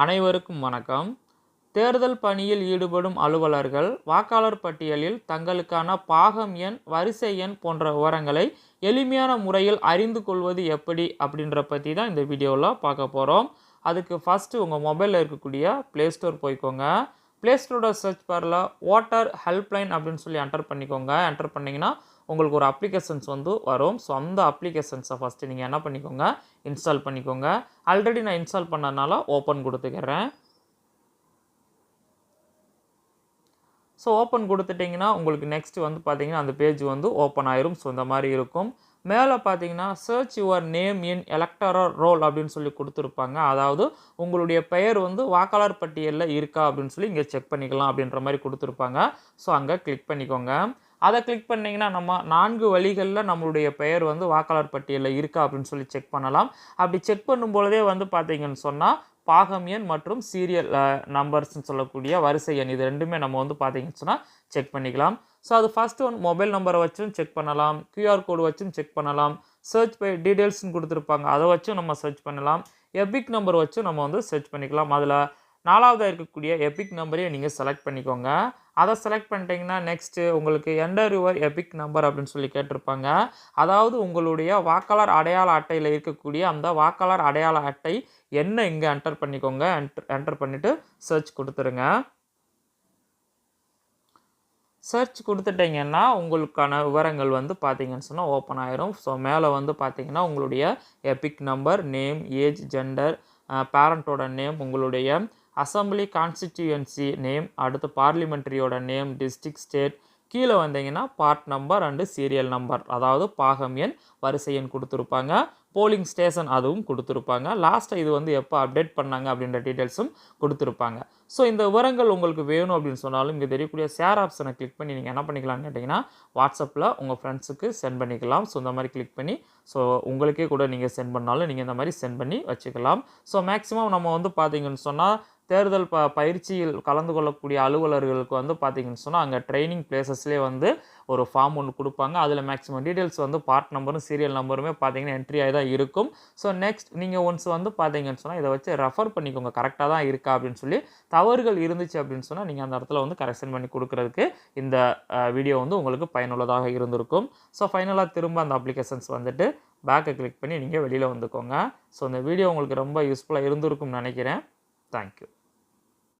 அனைவருக்கும் வணக்கம். தேர்தல் பணியில் ஈடுபடும் அலுவலர்கள் வாக்காளர் பட்டியலில் தங்களுக்கான பாகம் எண் வரிசை எண் போன்ற விவரங்களை எளிமையான முறையில் அறிந்து கொள்வது எப்படி அப்படின்ற பற்றி தான் இந்த வீடியோவில் பார்க்க போகிறோம் அதுக்கு ஃபஸ்ட்டு உங்கள் மொபைலில் இருக்கக்கூடிய ப்ளே ஸ்டோர் போய்க்கோங்க. ப்ளே ஸ்டோரோட சர்ச் பாரில் வாட்டர் ஹெல்ப்லைன் அப்படின்னு சொல்லி என்டர் பண்ணிக்கோங்க. என்டர் பண்ணிங்கன்னா உங்களுக்கு ஒரு அப்ளிகேஷன்ஸ் வந்து வரும். ஸோ அந்த அப்ளிகேஷன்ஸை ஃபஸ்ட்டு நீங்கள் என்ன பண்ணிக்கோங்க? இன்ஸ்டால் பண்ணிக்கோங்க. ஆல்ரெடி நான் இன்ஸ்டால் பண்ணனால ஓப்பன் கொடுத்துக்கிறேன். ஸோ ஓப்பன் கொடுத்துட்டிங்கன்னா உங்களுக்கு நெக்ஸ்ட் வந்து பார்த்தீங்கன்னா அந்த பேஜ் வந்து ஓப்பன் ஆயிரும். ஸோ இந்த மாதிரி இருக்கும். மேலே பார்த்தீங்கன்னா search your name in electoral roll அப்படின்னு சொல்லி கொடுத்துருப்பாங்க. அதாவது உங்களுடைய பெயர் வந்து வாக்காளர் பட்டியலில் இருக்கா அப்படின்னு சொல்லி இங்கே செக் பண்ணிக்கலாம் அப்படின்ற மாதிரி கொடுத்துருப்பாங்க. ஸோ அங்கே கிளிக் பண்ணிக்கோங்க. அதை கிளிக் பண்ணிங்கன்னா நம்ம நான்கு வழிகளில் நம்மளுடைய பெயர் வந்து வாக்காளர் பட்டியலில் இருக்கா அப்படின்னு சொல்லி செக் பண்ணலாம். அப்படி செக் பண்ணும்பொழுதே வந்து பார்த்தீங்கன்னு சொன்னால் பாகம் எண் மற்றும் சீரியல் நம்பர்ஸ்னு சொல்லக்கூடிய வரிசை எண் இது ரெண்டுமே நம்ம வந்து பார்த்தீங்கன்னு சொன்னால் செக் பண்ணிக்கலாம். ஸோ அது ஃபஸ்ட்டு ஒன் மொபைல் நம்பரை வச்சும் செக் பண்ணலாம். கியூஆர் கோடு வச்சும் செக் பண்ணலாம். சர்ச் பை டீட்டெயில்ஸ்னு கொடுத்துருப்பாங்க. அதை வச்சும் நம்ம சர்ச் பண்ணலாம். எபிக் நம்பர் வச்சும் நம்ம வந்து சர்ச் பண்ணிக்கலாம். அதில் நாலாவதாக இருக்கக்கூடிய எபிக் நம்பரையும் நீங்கள் செலக்ட் பண்ணிக்கோங்க. அதை செலக்ட் பண்ணிட்டீங்கன்னா நெக்ஸ்ட்டு உங்களுக்கு என்டர் யுவர் எபிக் நம்பர் அப்படின்னு சொல்லி கேட்டிருப்பாங்க. அதாவது உங்களுடைய வாக்காளர் அடையாள அட்டையில் இருக்கக்கூடிய அந்த வாக்காளர் அடையாள அட்டை என்ன இங்கே என்டர் பண்ணிக்கோங்க. என்டர் என்டர் பண்ணிவிட்டு சர்ச் கொடுத்துருங்க. சர்ச் கொடுத்துட்டிங்கன்னா உங்களுக்கான விவரங்கள் வந்து பார்த்தீங்கன்னு சொன்னால் ஓப்பன் ஆயிரும். ஸோ மேலே வந்து பார்த்தீங்கன்னா உங்களுடைய EPIC number name age gender பேரண்ட்டோட name உங்களுடைய அசம்பிளி கான்ஸ்டிடியூன்சி நேம் அடுத்து பார்லிமெண்ட்ரியோட நேம் டிஸ்ட்ரிக்ட் ஸ்டேட் கீழே வந்தீங்கன்னா part number and serial number. அதாவது பாகம் எண் வரிசை எண் கொடுத்துருப்பாங்க. போலிங் ஸ்டேஷன் அதுவும் கொடுத்துருப்பாங்க. லாஸ்ட்டாக இது வந்து எப்போ அப்டேட் பண்ணாங்க அப்படின்ற டீட்டெயில்ஸும் கொடுத்துருப்பாங்க. ஸோ இந்த விவரங்கள் உங்களுக்கு வேணும் அப்படின்னு சொன்னாலும் இங்கே தெரியக்கூடிய ஷேர் ஆப்ஷனை கிளிக் பண்ணி நீங்கள் என்ன பண்ணிக்கலாம்னு கேட்டிங்கன்னா வாட்ஸ்அப்பில் உங்கள் ஃப்ரெண்ட்ஸுக்கு சென்ட் பண்ணிக்கலாம். ஸோ இந்த மாதிரி கிளிக் பண்ணி ஸோ உங்களுக்கே கூட நீங்கள் சென்ட் பண்ணாலும் நீங்கள் இந்த மாதிரி சென்ட் பண்ணி வச்சுக்கலாம். ஸோ மேக்ஸிமம் நம்ம வந்து பார்த்தீங்கன்னு சொன்னால் தேர்தல் ப பயிற்சியில் கலந்து கொள்ளக்கூடிய அலுவலர்களுக்கு வந்து பார்த்தீங்கன்னு சொன்னால் அங்கே ட்ரைனிங் பிளேசஸ்லேயே வந்து ஒரு ஃபார்ம் ஒன்று கொடுப்பாங்க. அதில் மேக்ஸிமம் டீட்டெயில்ஸ் வந்து பார்ட் நம்பரும் சீரியல் நம்பருமே பார்த்திங்கன்னா என்ட்ரி ஆகி தான் தான் இருக்கும். ஸோ நெக்ஸ்ட் நீங்கள் ஒன்ஸ் வந்து பார்த்தீங்கன்னு சொன்னால் இதை வச்சு ரெஃபர் பண்ணிக்கோங்க. கரெக்டாக தான் இருக்கா அப்படின்னு சொல்லி தவறுகள் இருந்துச்சு அப்படின்னு சொன்னால் நீங்கள் அந்த இடத்துல வந்து கரெக்ஷன் பண்ணி கொடுக்குறதுக்கு இந்த வீடியோ வந்து உங்களுக்கு பயனுள்ளதாக இருந்திருக்கும். ஸோ ஃபைனலாக திரும்ப அந்த அப்ளிகேஷன்ஸ் வந்துட்டு பேக்கை கிளிக் பண்ணி நீங்கள் வெளியில் வந்துக்கோங்க. ஸோ இந்த வீடியோ உங்களுக்கு ரொம்ப யூஸ்ஃபுல்லாக இருந்திருக்கும்னு நினைக்கிறேன். தேங்க்யூ